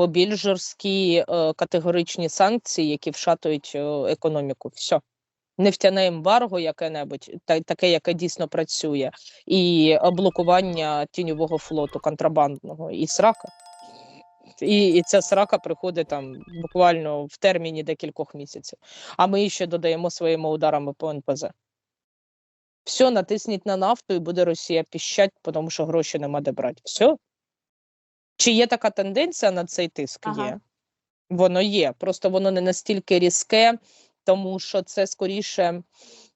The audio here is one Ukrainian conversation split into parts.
по більш жорсткі е, категоричні санкції, які вшатують е, економіку. Все. Нефтяне ембарго яке-небудь, таке, яке дійсно працює, і блокування тіньового флоту контрабандного і срака. І, і ця срака приходить там буквально в терміні декількох місяців. А ми ще додаємо своїми ударами по НПЗ. Все, натисніть на нафту, і буде Росія піщать, тому що гроші нема де брати. Все. Чи є така тенденція на цей тиск? Ага. Є. Воно є. Просто воно не настільки різке, тому що це скоріше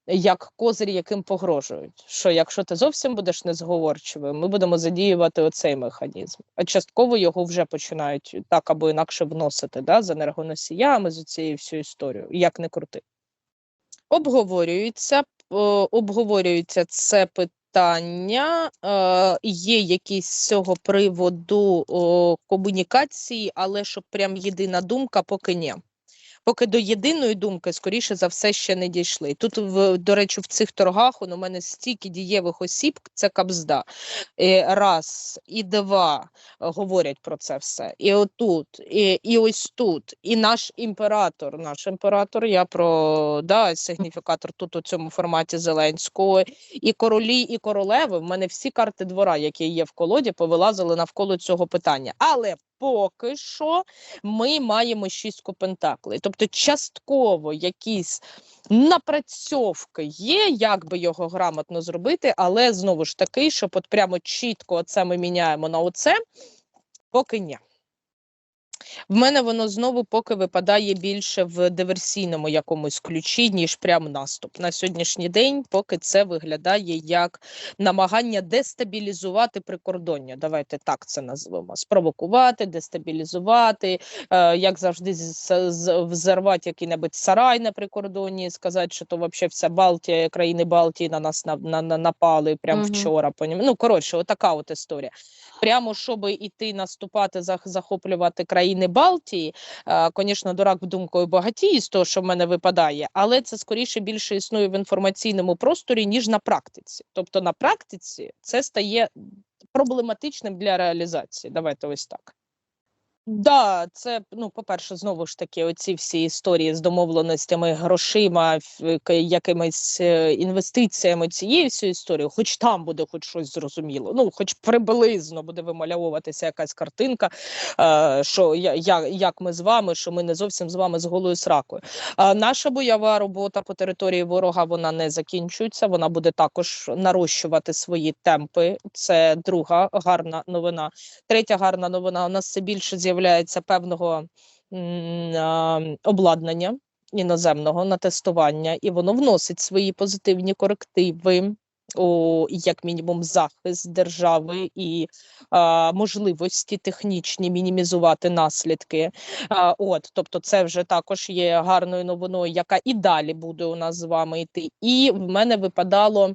як козир, яким погрожують. Що якщо ти зовсім будеш незговорчивим, ми будемо задіювати оцей механізм. А частково його вже починають так або інакше вносити да, з енергоносіями, з цією всю історію, як не крути. Обговорюється, е, обговорюється це питання. Е, є якісь з цього приводу о, комунікації, але щоб прям єдина думка, поки ні. Поки до єдиної думки, скоріше за все, ще не дійшли. Тут, в, до речі, в цих торгах у мене стільки дієвих осіб, це кабзда. Раз і два е, говорять про це все. І отут, і, і ось тут, і наш імператор, наш імператор, я про да, сигніфікатор тут у цьому форматі Зеленського, і королі, і королеви. В мене всі карти двора, які є в колоді, повилазили навколо цього питання. Але поки що ми маємо шістку пентаклей. Тобто, частково якісь напрацьовки є, як би його грамотно зробити, але знову ж таки, щоб от прямо чітко це ми міняємо на оце, поки ні. В мене воно знову поки випадає більше в диверсійному якомусь ключі, ніж прям наступ. На сьогоднішній день, поки це виглядає як намагання дестабілізувати прикордоння. Давайте так це назвемо. Спровокувати, дестабілізувати, е, як завжди, взорвати який-небудь сарай на прикордонні, сказати, що то взагалі вся Балтія, країни Балтії на нас на, на, на- напали прямо Мгм. вчора. Ну, коротше, отака от історія прямо щоб іти наступати, захоплювати країни Балтії. Звісно, дурак думкою багатії з того, що в мене випадає, але це скоріше більше існує в інформаційному просторі, ніж на практиці. Тобто на практиці це стає проблематичним для реалізації. Давайте ось так. Да, це ну, по-перше, знову ж таки, оці всі історії з домовленостями, грошима, якимись е, інвестиціями, цією всю історію, хоч там буде хоч щось зрозуміло. Ну, хоч приблизно буде вимальовуватися якась картинка, е, що я, як ми з вами, що ми не зовсім з вами з голою сракою. Наша бойова робота по території ворога вона не закінчується. Вона буде також нарощувати свої темпи. Це друга гарна новина. Третя гарна новина. У нас все більше з'являється певного обладнання іноземного на тестування, і воно вносить свої позитивні корективи. У як мінімум захист держави і а, можливості технічні мінімізувати наслідки. А, от, тобто, це вже також є гарною новиною, яка і далі буде у нас з вами йти. І в мене випадало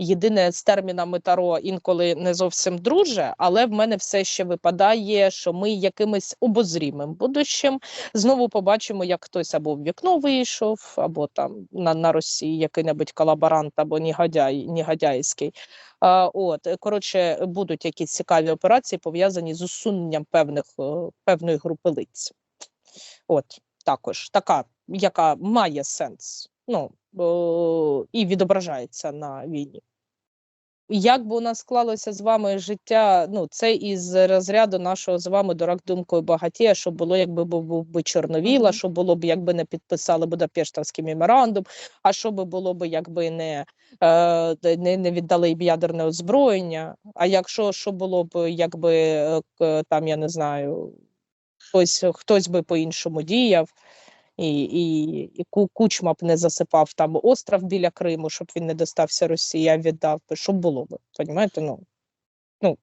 єдине з термінами Таро інколи не зовсім друже, але в мене все ще випадає, що ми якимось обозрімим будущим знову побачимо, як хтось або в вікно вийшов, або там на, на Росії який-небудь колаборант або негодяй, негодяйський. А, от е, коротше, будуть якісь цікаві операції пов'язані з усуненням певних е, певної групи лиць. От також така, яка має сенс. Ну і відображається на війні. Як би у нас склалося з вами життя, ну це із розряду нашого з вами дурак думкою багатія, що було, якби був, був би Чорновіла, Мгм. що було б, якби не підписали Будапештовський меморандум, а що би було б, якби не, е, не, не віддали б ядерне озброєння. А якщо що було б, якби е, там, я не знаю, хтось, хтось би по-іншому діяв. І, і, і Кучма б не засипав там остров біля Криму, щоб він не достався Росії, а віддав би. Що було би? Понімаєте? Ну, ну,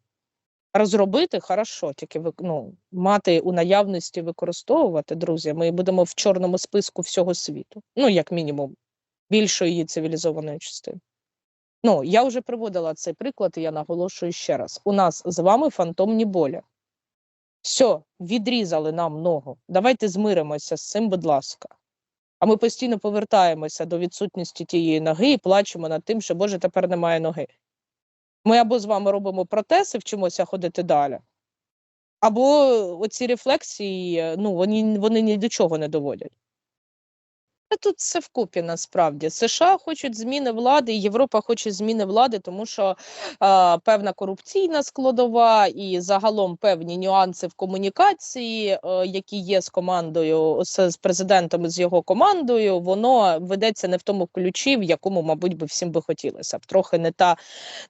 розробити хорошо, тільки ну, мати у наявності використовувати, друзі. Ми будемо в чорному списку всього світу. Ну, як мінімум, більшої цивілізованої частини. Ну, я вже приводила цей приклад, і я наголошую ще раз: у нас з вами фантомні болі. Все, відрізали нам ногу. Давайте змиримося з цим, будь ласка. А ми постійно повертаємося до відсутності тієї ноги і плачемо над тим, що Боже, тепер немає ноги. Ми або з вами робимо протез вчимося ходити далі, Або оці рефлексії, ну вони, вони ні до чого не доводять. Тут все вкупі насправді. США хочуть зміни влади, і Європа хоче зміни влади, тому що е, певна корупційна складова і загалом певні нюанси в комунікації, е, які є з командою, з, з президентом з його командою, воно ведеться не в тому ключі, в якому, мабуть, би всім би хотілося. Трохи не та,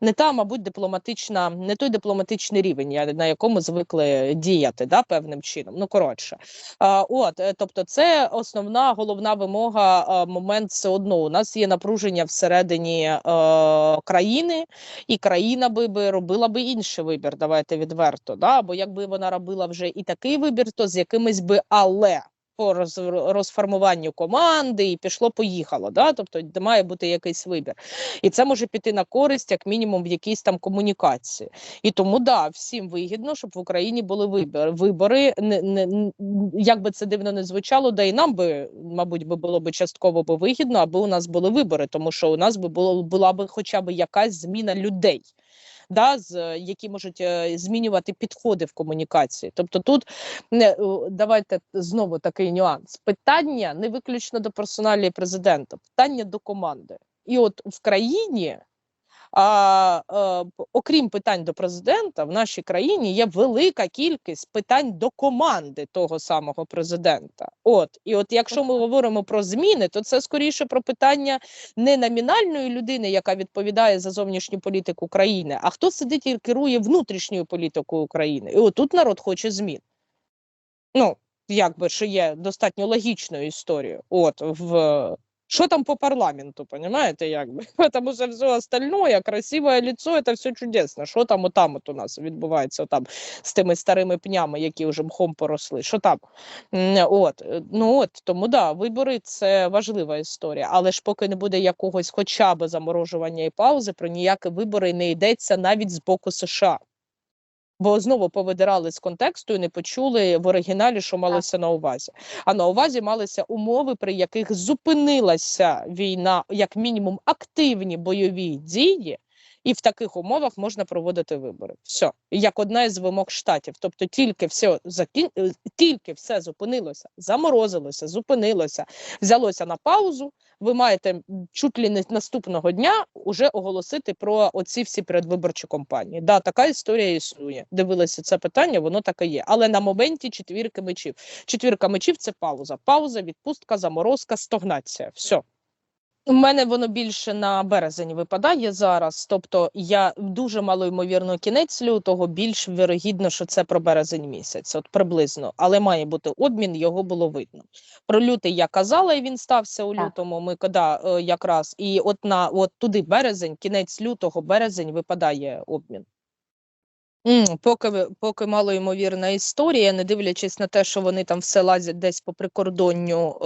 не та, мабуть, дипломатична, не той дипломатичний рівень, на якому звикли діяти да, певним чином. Ну коротше. А, от, е, тобто, це основна головна вимога. А, Момент все одно у нас є напруження всередині е, країни, і країна би, би робила би інший вибір. Давайте відверто. Да? Бо якби вона робила вже і такий вибір, то з якимись би але. По роз, розформуванню команди і пішло, поїхало. Да? Тобто має бути якийсь вибір, і це може піти на користь, як мінімум, в якійсь там комунікації. І тому да, всім вигідно, щоб в Україні були вибори. Вибори не, не як би це дивно не звучало, да і нам би, мабуть, би було би частково би вигідно, аби у нас були вибори, тому що у нас би було була би хоча б якась зміна людей. Да, з е, які можуть е, змінювати підходи в комунікації. Тобто, тут не давайте знову такий нюанс. Питання не виключно до персоналії президента, питання до команди. І от в країні а, е, окрім питань до президента, в нашій країні є велика кількість питань до команди того самого президента. От і от, якщо ми говоримо про зміни, то це скоріше про питання не номінальної людини, яка відповідає за зовнішню політику країни, а хто сидить і керує внутрішньою політикою України. І отут народ хоче змін. Ну, якби що є достатньо логічною історією. От в що там по парламенту, понимаете, якби? Тому що все остальное, красивое лицо, это все чудесно. Що там отам от у нас відбувається там з тими старими пнями, які вже мхом поросли. Що там? От, е, ну от, тому да, вибори це важлива історія. Але ж поки не буде якогось хоча б заморожування і паузи, про ніякі вибори не йдеться навіть з боку США. Бо знову повидирали з контексту і не почули в оригіналі, що малося на увазі. А на увазі малися умови, при яких зупинилася війна, як мінімум, активні бойові дії, і в таких умовах можна проводити вибори. Все, як одна із вимог штатів. Тобто, тільки все закін... е, тільки все зупинилося, заморозилося, зупинилося, взялося на паузу. Ви маєте чуть ли не наступного дня уже оголосити про оці всі передвиборчі кампанії. Да, така історія існує. Дивилися це питання, воно таке є. Але на моменті четвірки мечів. Четвірка мечів це пауза. Пауза, відпустка, заморозка, стогнація. Все. У мене воно більше на березень випадає зараз. Тобто я дуже мало ймовірно кінець лютого, більш вірогідно, що це про березень місяць, от приблизно. Але має бути обмін, його було видно. Про лютий я казала, і він стався у лютому. Ми кода е, якраз і от на от туди березень, кінець лютого, березень випадає обмін. М, Поки, поки малоймовірна історія, не дивлячись на те, що вони там все лазять десь по прикордонню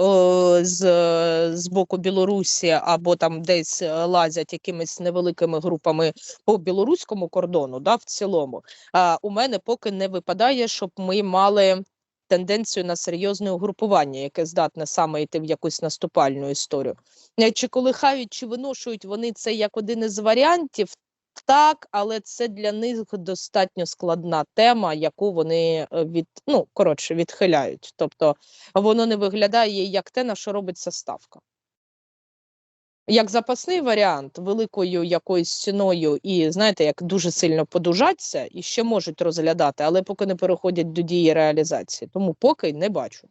е, з, з боку Білорусі, або там десь е, лазять якимись невеликими групами по білоруському кордону, да, в цілому. А, у мене поки не випадає, щоб ми мали тенденцію на серйозне угрупування, яке здатне саме йти в якусь наступальну історію. Е, Чи колихають, чи виношують вони це як один із варіантів? Так, але це для них достатньо складна тема, яку вони е, від ну коротше відхиляють. Тобто воно не виглядає як те, на що робиться ставка. Як запасний варіант великою якоюсь ціною, і знаєте, як дуже сильно подужаться, і ще можуть розглядати, але поки не переходять до дії реалізації. Тому поки не бачу.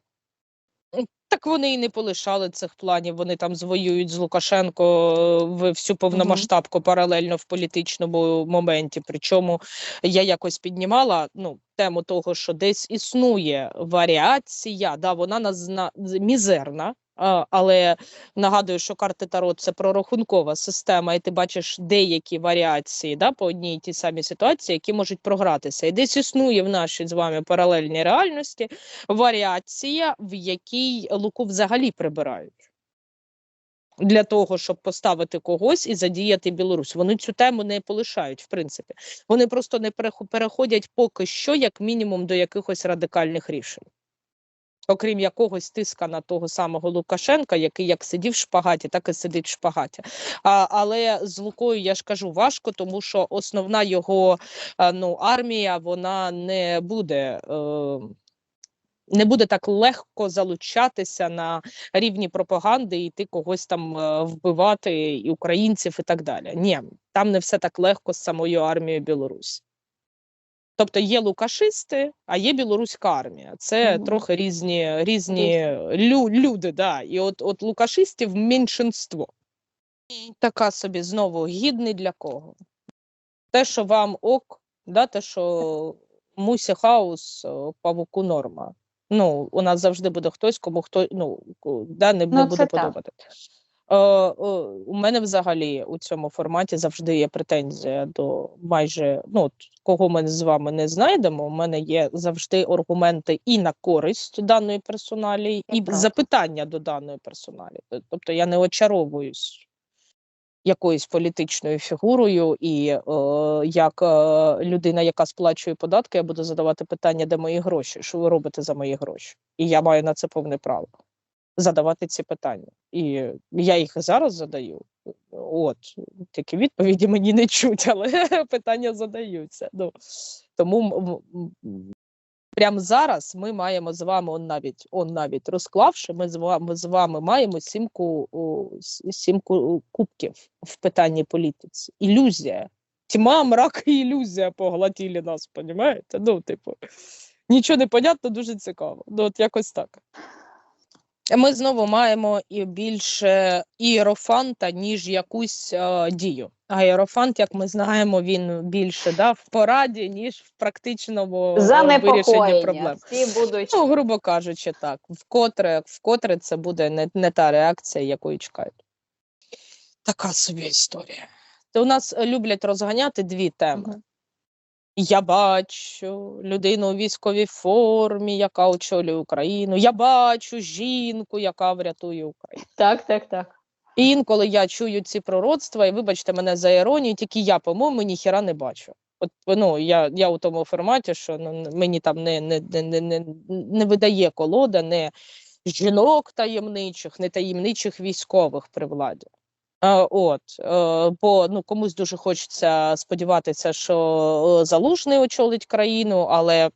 Так вони і не полишали цих планів. Вони там звоюють з Лукашенко е, в всю повномасштабку паралельно в політичному моменті. Причому я якось піднімала ну, тему того, що десь існує варіація, да, вона з- мізерна. Але нагадую, що карти Таро це прорахункова система, і ти бачиш деякі варіації да, по одній і тій самій ситуації, які можуть програтися. І десь існує в нашій з вами паралельній реальності варіація, в якій луку взагалі прибирають. Для того, щоб поставити когось і задіяти Білорусь. Вони цю тему не полишають, в принципі. Вони просто не переходять поки що, як мінімум, до якихось радикальних рішень. Окрім якогось тиска на того самого Лукашенка, який як сидів в шпагаті, так і сидить в шпагаті. А, але з Лукою я ж кажу важко, тому що основна його е, ну, армія вона не буде. Е, не буде так легко залучатися на рівні пропаганди і йти когось там е, вбивати і українців і так далі. Ні, там не все так легко з самою армією Білорусі. Тобто є лукашисти, а є білоруська армія. Це Мгм. трохи різні, різні лю, люди. Да. І от, от лукашистів меншинство. І така собі знову гідний для кого? Те, що вам ок, да, те, що мусі хаос, павуку норма. Ну, у нас завжди буде хтось, кому хто ну, да, не, не Ну, буде це подобати. Е, е, у мене взагалі у цьому форматі завжди є претензія до майже ну, кого ми з вами не знайдемо. У мене є завжди аргументи і на користь даної персоналі, і запитання до даної персоналі. Тобто я не очаровуюсь якоюсь політичною фігурою, і е, як е, людина, яка сплачує податки, я буду задавати питання, де мої гроші, що ви робите за мої гроші, і я маю на це повне право задавати ці питання. І я їх зараз задаю. От тільки відповіді мені не чуть, але питання задаються. Ну тому прямо зараз ми маємо з вами он навіть он навіть розклавши. Ми з вами з вами маємо сімку сімку кубків в питанні політиці. Ілюзія. Тьма, мрак і ілюзія поглотили нас, понімаєте? Ну, типу, нічого не понятно, дуже цікаво. Ну, от якось так. Ми знову маємо і більше іерофанта, ніж якусь е, дію. А іерофант, як ми знаємо, він більше да, в пораді, ніж в практичному е, вирішенні проблем. Всі будуть Ну, грубо кажучи, так. Вкотре, вкотре це буде не, не та реакція, якої чекають. Така собі історія. То у нас люблять розганяти дві теми. Я бачу людину у військовій формі, яка очолює Україну. Я бачу жінку, яка врятує Україну. так, так, так. І інколи я чую ці пророцтва, і вибачте мене за іронію, тільки я, по-моєму, ніхіра не бачу. От ну я, я у тому форматі, що ну, мені там не, не, не, не, не, не видає колода, не жінок таємничих, не таємничих військових при владі. Е, от, е, бо ну комусь дуже хочеться сподіватися, що е, залужний очолить країну, але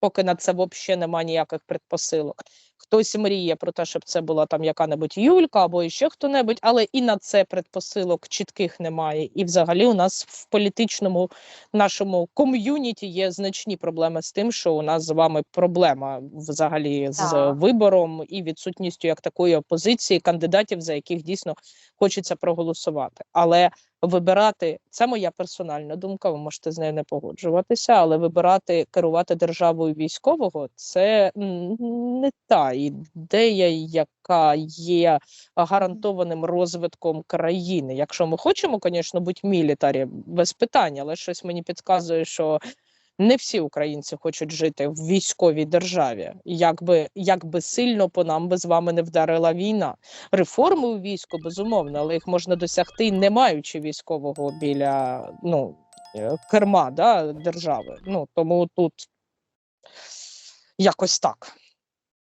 поки на це взагалі немає ніяких предпосилок. Хтось мріє про те, щоб це була там яка-небудь Юлька або ще хто-небудь, але і на це предпосилок чітких немає. І взагалі у нас в політичному нашому ком'юніті є значні проблеми з тим, що у нас з вами проблема взагалі з Так. вибором і відсутністю як такої опозиції кандидатів, за яких дійсно хочеться проголосувати. Але вибирати це моя персональна думка. Ви можете з нею не погоджуватися, але вибирати керувати державою військового це не ідея, яка є гарантованим розвитком країни. Якщо ми хочемо, звісно, бути мілітарі без питань, але щось мені підказує, що. Не всі українці хочуть жити в військовій державі, якби якби сильно по нам би з вами не вдарила війна реформи у війську, безумовно, але їх можна досягти, не маючи військового біля ну, е, керма да, держави. Ну, тому тут якось так.